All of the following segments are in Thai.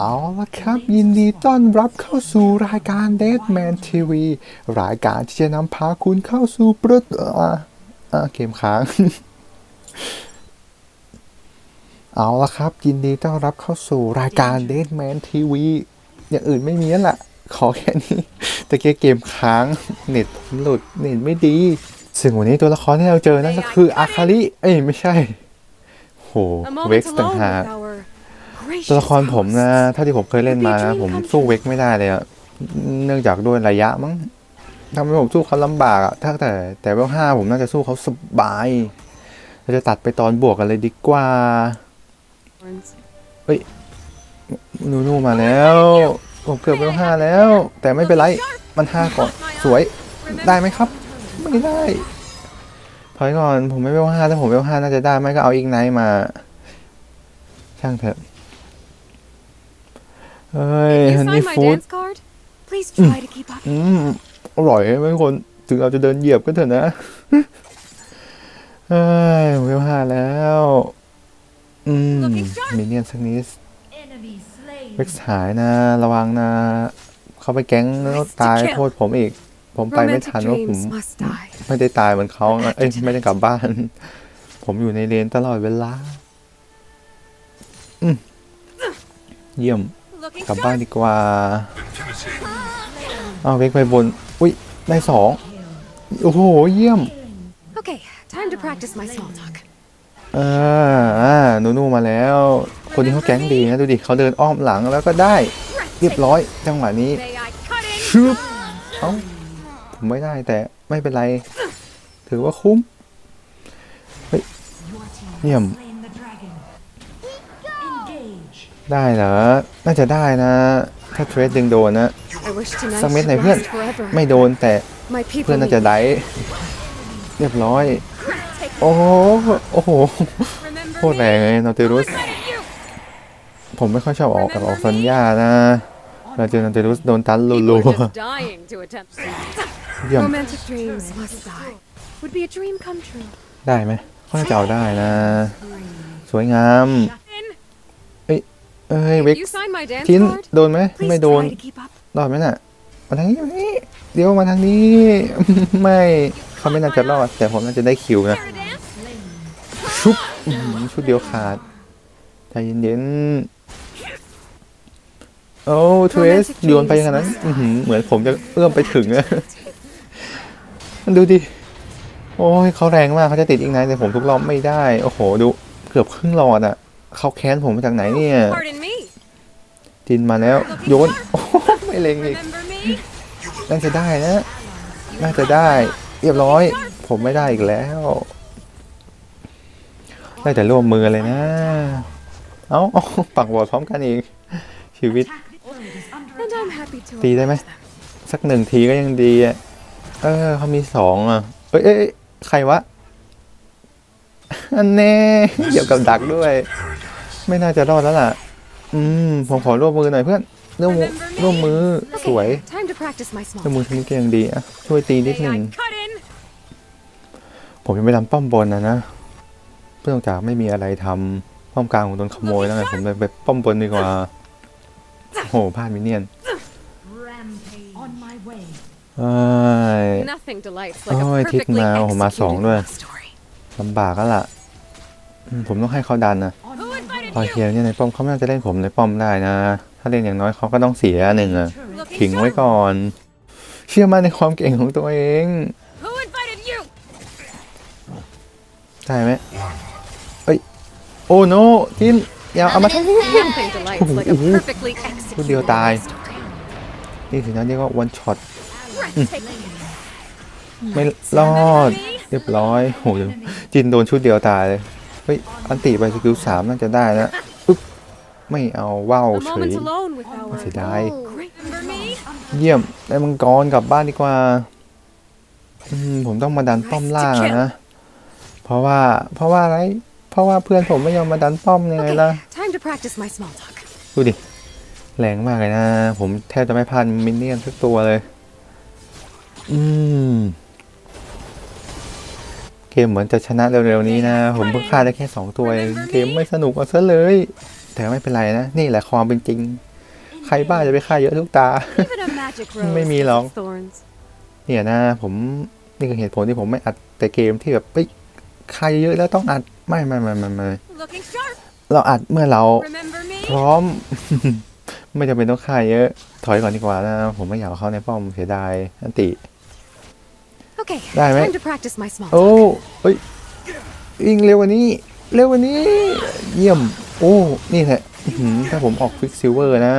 เอาละครับยินดีต้อนรับเข้าสู่รายการ Deadman TV รายการที่จะนำพาคุณเข้าสู่ประตูอะอะเกมค้าง เอาละครับ ยินดีต้อนรับเข้าสู่รายการ Deadman TV อย่างอื่นไม่มีแล้วล่ะ ขอแค่นี้ตะเกียเกมค้างเน็ตผมหลุดเน็ตไม่ดี ซึ่งวันนี้ตัวละครที่เราเจอนั่นก็คืออาคาริเอ้ยไม่ใช่โห A เว็ก moment ซ์ต่าง alone หาก with our ตัว gracious ละครผมนะ host. เท่าที่ผมเคยเล่นมานะผมสู้เวกไม่ได้เลยอะเนื่องจากด้วยระยะมั้งทำให้ผมสู้เขาลำบากอะถ้าแต่แต่เวลห้าผมน่าจะสู้เขาสบายเราจะตัดไปตอนบวกกันเลยดีกว่านูนูมาแล้ว ผมเกือบเวลห้าแล้ว แต่ไม่เป็นไรมันห้าก่อนสวยได้ไหมครับ ไม่ได้ถอยก่อนผมไม่เวลห้าถ้าผมเวลห้าน่าจะได้ไม่ก็เอาอีกไนท์มา ช่างเถอะ เฮ้ย If ฮัน you นี่ sign my ฟู้ด dance card, please try to keep up. อืมอร่อยไหมทุกคน ถึงเราจะเดินเหยียบก็เถอะนะ เฮ้ยเวลห้าแล้ว อืม Looking sharp มินเนี่ยนสักนิด Enemy slain. เว็กซ์หายนะ ระวังนะ เขาไปแก๊งแล้วตายโทษผมอีก ผมไปไม่ Romantic ทันว่าผม dreams must die. ไม่ได้ตายเหมือนเขานะเอ้ยไม่ได้กลับบ้าน ผมอยู่ในเลนตลอดเวลา อืมเยี่ยม Looking กลับบ้าน sharp. ดีกว่าเอาเวกไปบน อุ้ยได้สองโอ้โห เยี่ยม Okay, time to practice my small talk. เอออ่านูนูมาแล้ว คนนี้เขาแก๊งดีนะ ดูดิเขาเดินอ้อมหลังแล้วก็ได้ เรียบร้อย จังหวะนี้ May I cut in? ชึบเอ้าผมไม่ได้แต่ไม่เป็นไร ถือว่าคุ้ม เฮ้ยเยี่ยม Slain the dragon. Engage. ได้เหรอ น่าจะได้นะ ถ้าเทรดดึงโดนนะ I wish tonight สักเม็ดไหน should เพื่อน last forever. ไม่โดนแต่ My เพื่อ people นน่าจะ need ได้ เรียบร้อย โอ้โห โอ้โห Remember โคตรแรงเลยนอติรุส Credit you. ผมไม่ค่อยชอบออกกับออกสัญญานะ เราเจอนอติรุสโดนตัน People รัว are just dying to attempt. ๆเยี่ยม Romantic dreams must die. Would be a dream come true. ได้ไหมเขาน่าจะเอาได้นะ สวยงาม In. เอ้ยเวก You sign my dance ทิ้น card? โดนไหม Please ไม่โดน try to keep up. รอดไหมน่ะมาทางนี้มาทางนี้เดี๋ยวมาทางนี้ไม่เขาไม่น่าจะรอด แต่ผมน่าจะได้คิวนะ Care to dance? ชุบอื้อหือชุดเดียวขาดใจเย็นๆโอ้เทรสโยนไปอย่างนั้นอื้อหือเหมือนผมจะเอื้อมไปถึงอะมันดูดิโอ้ยเขาแรงมากเขาจะติดอีกไนท์แต่ผมทุกรอบไม่ได้ โอ้โหดูเกือบครึ่งหลอดอะเขาแค้นผมมาจากไหนเนี่ย Pardon me. จินมาแล้ว โยนโอ้โหไม่เล็งอีก Remember me? น่าจะได้นะ น่าจะได้ เรียบร้อย ผมไม่ได้อีกแล้วได้แต่ร่วมมือเลยนะ เอ้าเอาปักบอดพร้อมกันอีก ชีวิต Attack the turret is under And attack. I'm happy to ตีได้ไหม oblige them. สักหนึ่งทีก็ยังดีอะ เออเขามีสองอะเอ้ยเอ้ยเอ้ยใครวะ อันแน่เกี่ยวกับดักด้วย ไม่น่าจะรอดแล้วล่ะ อืมผมขอร่วมมือหน่อยเพื่อนร่วมมือร่วมมือสวย Okay, time to practice my small ร่วมมือ talk. ทำนี้ก็ยังดีอะช่วยตีนิด May หนึ่ง I cut in? ผมยังไม่ทำป้อมบนนะนะเพื่อจากไม่มีอะไรทำป้อมกลางผมโดนขโมยแล้วไงผมเลยไปป้อมบนดีกว่าโอ้โหพลาดมินเนี่ยน Rampage. On my way. เอ้ย Nothing delights like a Ôi, thích perfectly mà, mà executed sỏn luôn. love story. ลำบากแล้วล่ะอืมผมต้องให้เขาดันนะ อ you? เคียวเนี่ยในป้อมเขาไม่น่าจะเล่นผมในป้อมได้นะ ถ้าเล่นอย่างน้อยเขาก็ต้องเสียหนึ่งอะ turret. ขิงไว้ก่อน เชื่อมั่นในความเก่งของตัวเอง Who invited you? ได้ไหมเอ้ยโอ้โนทินอย่าเอามาทั้งนี้ Nothing delights like a Ủa. perfectly executed điều love tài. story. นี่ถึงนั้นเรียกว่าวันช็อต Breathtaking. ไม่รอด เรียบร้อยโหเดี๋ยวจินโดนชุดเดียวตายเลยเฮ้ย อันติไปสกิลสามน่าจะได้นะปึ๊บไม่เอาว่าว A เฉย moment alone with our เสียดาย great remember me? เยี่ยมได้มังกรกลับบ้านดีกว่าอืมผมต้องมาดันป้อมล่างอะนะ เพราะว่าเพราะว่าอะไร เพราะว่าเพื่อนผมไม่ยอมมาดันป้อมยังไง Okay, ล่ะ time to practice my small talk. ดูดิ แรงมากเลยนะ ผมแทบจะไม่พลาดมินเนี่ยนสักตัวเลย อืมเก มเหมือนจะชนะเร็วๆนี้นะ ผมเพิ่งฆ่าได้แค่สองตัวเองเกมไม่สนุกเอาซะเลย แต่ไม่เป็นไรนะ นี่แหละความเป็นจริง ใครบ้าจะไปฆ่าเยอะทุกตา Even a magic rose Mấy mi has lộn. its thorns. เนี่ยนะ ผมนี่คือเหตุผลที่ผมไม่อัดแต่เกมที่แบบไปฆ่าเยอะๆแล้วต้องอัดไม่ไม่ไม่ไม่ไม่ Looking sharp. เราอัดเมื่อเรา Remember me? พร้อม ไม่จำเป็นต้องฆ่าเยอะ ถอยก่อนดีกว่านะ ผมไม่อยากเอาเข้าในป้อมเสียดายอันติ Okay. Đây, mấy. Time to practice my small โอ้ talk. เฮ้ยวิ่งเร็วกว่านี้ เร็วกว่านี้ เยี่ยม โอ้ นี่แหละอื้อหือถ้าผมออกฟิกซิลเวอร์นะ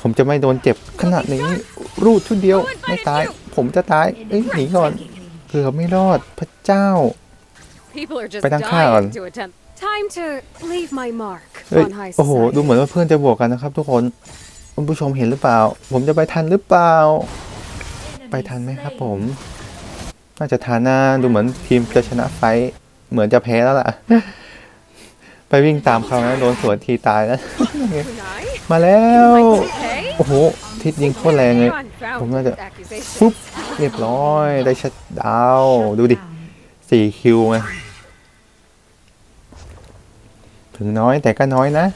ผมจะไม่โดนเจ็บขนาดนี้ รูดชุดเดียวไม่ตาย ผมจะตาย เอ้ยหนีก่อนเกือบไม่รอดพระเจ้า People are just Phải đăng kha còn. dying to attempt. Time to leave my mark เฮ้ย on high โอ้โห society. ดูเหมือนว่าเพื่อนจะบวกกันนะครับทุกคนคุณผู้ชมเห็นหรือเปล่า ผมจะไปทันหรือเปล่า ไปทันไหมครับผม น่าจะทันนะดูเหมือนทีมจะชนะไฟท์เหมือนจะแพ้แล้วล่ะ ไปวิ่งตามเขานะโดนสวนทีตายแล้ว มาแล้ว โอ้โห ทิศยิงโคตรแรงเลย Unfounded Cũng nói được. accusations. ปุ๊บ เรียบร้อย ได้ชัดดาว ดูดิสี่คิวไงถึงน้อยแต่ก็น้อยนะ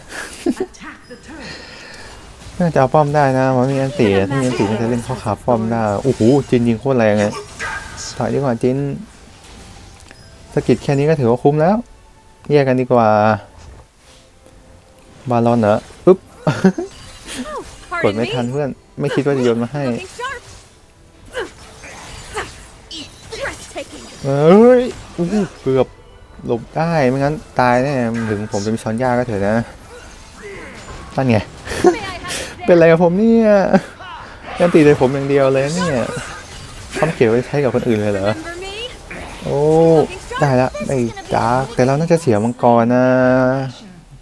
น่าจะเอาป้อมได้นะมันมีอันตีถ้ามีอันตีน่าจะเล่นเข้าขาป้อมได้ โอ้โหจินยิงโคตรแรงเลย ถอยดีกว่าจินสกิดแค่นี้ก็ถือว่าคุ้มแล้ว แยกกันดีกว่า บาลอนเหรอปุ๊บ Oh, กด pardon ไม่ me. ทันเพื่อน ไม่คิดว่าจะโยนมาให้ Looking sharp. Breathtaking. เอ้ยอู้หูเกือบหลบได้ ไม่งั้นตายแน่ถึงผมเป็นช้อนยาก็เถอะนะนั่นไง May I have เป็นอะไรกับผมเนี่ยยันตีเลยผมอย่างเดียวเลยเนี่ย ทำเก็บไว้ใช้กับคนอื่นเลยเหรอ remember me? โอ้ ได้ละได้ดาร์กแต่เราน่าจะเสียมังกรนะ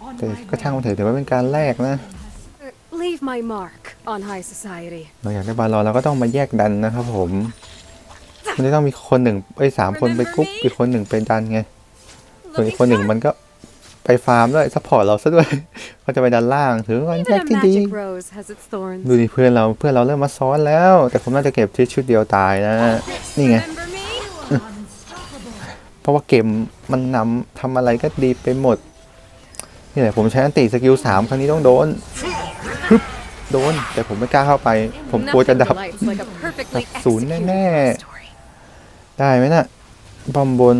On แต่ my ก็ช่าง way. มันเถอะถือว่าเป็นการแลกนะ Uh, Leave my mark on high society. เราอยากได้บาลอนเราก็ต้องมาแยกดันนะครับผม มันจะต้องมีคนหนึ่งไอ้ยสามคนไปกรุ๊ปอีกคนหนึ่งไปดันไงส่วนอี Looking กคนหนึ่ง sharp. มันก็ ไปฟาร์มด้วยซัพพอร์ตเราซะด้วยก็จะไปดันล่างถือว่าการแย Even ก a ที่ดี magic rose has its thorns. ดูดิเพื่อนเราเพื่อนเราเริ่มมาซ้อนแล้ว แต่ผมน่าจะเก็บที่ชุดเดียวตายนะ นี่ไง Remember me? Unstoppable. เพราะว่าเกมมันนำทำอะไรก็ดีไปหมด นี่แหละผมใช้อันติสกิลสามครั้งนี้ต้องโดนฮึบโดน แต่ผมไม่กล้าเข้าไป ผมกลัวจะ Nothing ดับ delights like a perfectly ดับศูนย์ executed แน่ love story. ได้ไหมน่ะบอมบน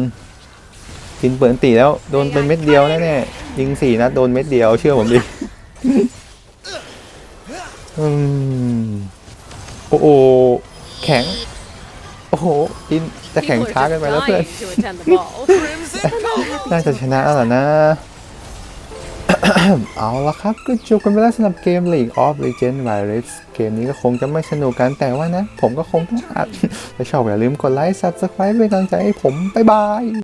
กินเปิดอันติแล้วโดนเป็นเม็ดเดียวแน่ๆยิงสี่นัดโดนเม็ดเดียวเชื่อผมดิอืมโอ้โหแข็ง โอ้โหกินจะแข็ง People ช้า are เกัน just ไปแล้วเพื่อน dying to attend the ball. น่าจะชนะแล้วล่ะนะ เอาละครับก็จบกันไปแล้วสำหรับเกม League of Legends Virus เกมนี้ก็คงจะไม่สนุกกันแต่ว่านะ ผมก็คงต้องอัดถ้าชอบอย่าลืมกดไลค์ Subscribe เป็นกำลังใจให้ผม บ๊ายบาย